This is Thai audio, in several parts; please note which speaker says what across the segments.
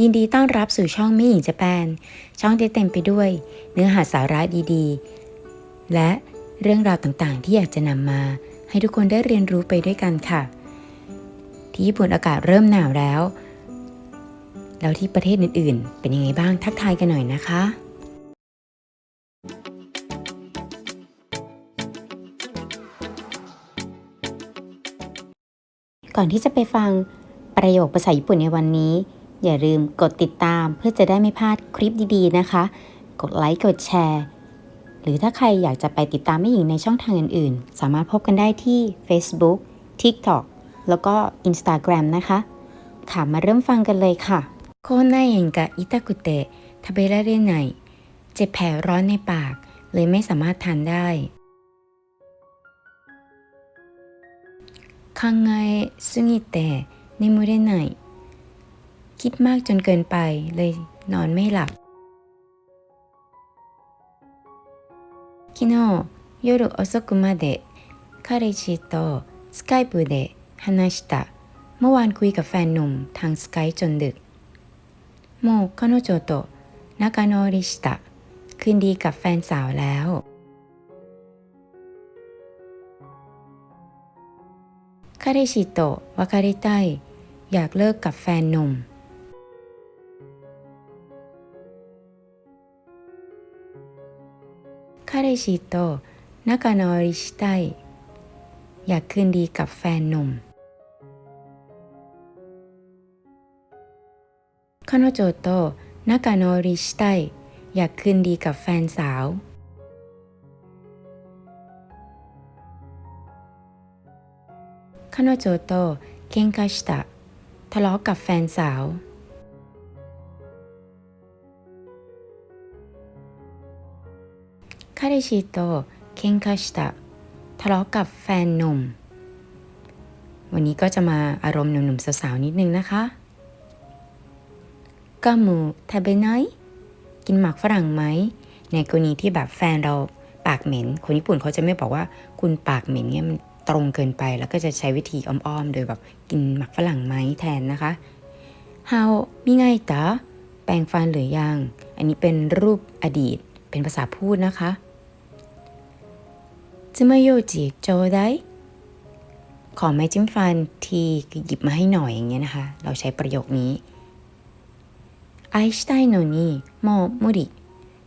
Speaker 1: ยินดีต้อนรับสู่ช่องไม่หญิงจะแปนช่องที่เต็มไปด้วย เนื้อหาสาระดีๆ และเรื่องราวต่างๆ ที่อยากจะนำมา ให้ทุกคนได้เรียนรู้ไปด้วยกันค่ะ ที่ญี่ปุ่นอากาศเริ่มหนาวแล้ว แล้วที่ประเทศอื่นๆ เป็นยังไงบ้างทักทายกันหน่อยนะคะก่อนที่จะไปฟังประโยคภาษาญี่ปุ่นในวันนี้ อย่าลืมกดติดตามเพื่อจะได้ไม่พลาดคลิปดีๆนะคะ กดไลค์กดแชร์ หรือถ้าใครอยากจะไปติดตามแม่หญิงในช่องทางอื่นๆ สามารถพบกันได้ที่ Facebook TikTok แล้วก็ Instagram นะคะค่ะมาเริ่มฟังกันเลยค่ะโคนาเองกะอิตากุเตะทาเบระเรไนเจ็บแผลร้อนในปาก เลยไม่สามารถทานได้ 考えすぎて眠れない คิดมากจนเกินไปเลยนอนไม่หลับ 昨日夜遅くまで彼氏とスカイプで話したเมื่อวานคุยกับแฟนหนุ่มทางสกายจนดึกโม彼女と仲直りしたคืนดีกับแฟนสาวแล้ว 彼氏と別れたいอยากเลิกกับแฟนหนุ่ม 彼氏と仲直りしたいอยากคืนดีกับแฟนหนุ่ม 彼女と仲直りしたいอยากคืนดีกับแฟนสาว 彼女と喧嘩したทะเลาะกับแฟนสาว 彼氏と喧嘩したทะเลาะกับแฟนหนุ่ม วันนี้ก็จะมาอารมณ์หนุ่มๆสาวๆนิดนึงนะคะกัมมูทาเบไนกินหมากฝรั่งไหม ในกรณีที่แบบแฟนเราปากเหม็น คนญี่ปุ่นเขาจะไม่บอกว่าคุณปากเหม็นเนี่ยมันตรงเกินไป แล้วก็จะใช้วิธีอ้อมๆ โดยแบบกินหมักฝรั่งไหมแทนนะคะ How มิไงตาแปรงฟันหรือยัง อันนี้เป็นรูปอดีต เป็นภาษาพูดนะคะซึมโยจิโจไดขอไม้จิ้มฟันทีหยิบมาให้หน่อยอย่างเงี้ยนะคะ เราใช้ประโยคนี้ไอสไตโนนี่โมมุริ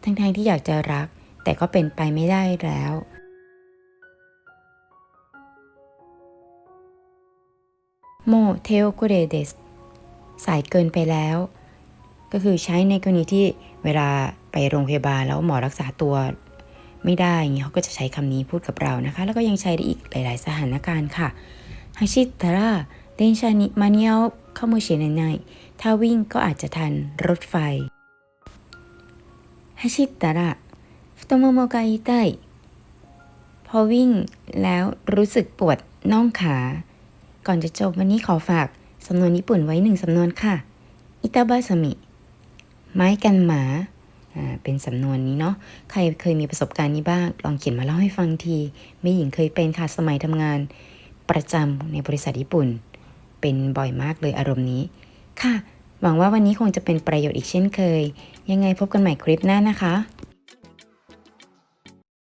Speaker 1: ทั้งๆที่อยากจะรัก แต่ก็เป็นไปไม่ได้แล้วโมเทโอคุเรเดสสายเกินไปแล้ว ก็คือใช้ในกรณีที่เวลาไปโรงพยาบาลแล้วหมอรักษาตัวไม่ได้อย่างนี้เขาก็จะใช้คำนี้พูดกับเรานะคะ แล้วก็ยังใช้ได้อีกหลาย ๆ สถานการณ์ค่ะฮัชิตาระเดนชานิมานิโอเข้าโมชิเนไนถ้าวิ่งก็อาจจะทันรถไฟฮัชิตาระฟุตโมโมกาอิไตพอวิ่งแล้วรู้สึกปวดน่องขา ก่อนจะจบวันนี้ขอฝากสำนวนญี่ปุ่นไว้หนึ่งสำนวนค่ะ อิตาบาสมิ ไม้กันหมาอ่าเป็นสำนวนนี้เนาะ ใครเคยมีประสบการณ์นี้บ้าง ลองเขียนมาเล่าให้ฟังทีไม่หญิงเคยเป็นค่ะสมัยทำงาน ประจำในบริษัทญี่ปุ่น เป็นบ่อยมากเลยอารมณ์นี้ ค่ะ หวังว่าวันนี้คงจะเป็นประโยชน์อีกเช่นเคย ยังไงพบกันใหม่คลิปหน้านะคะ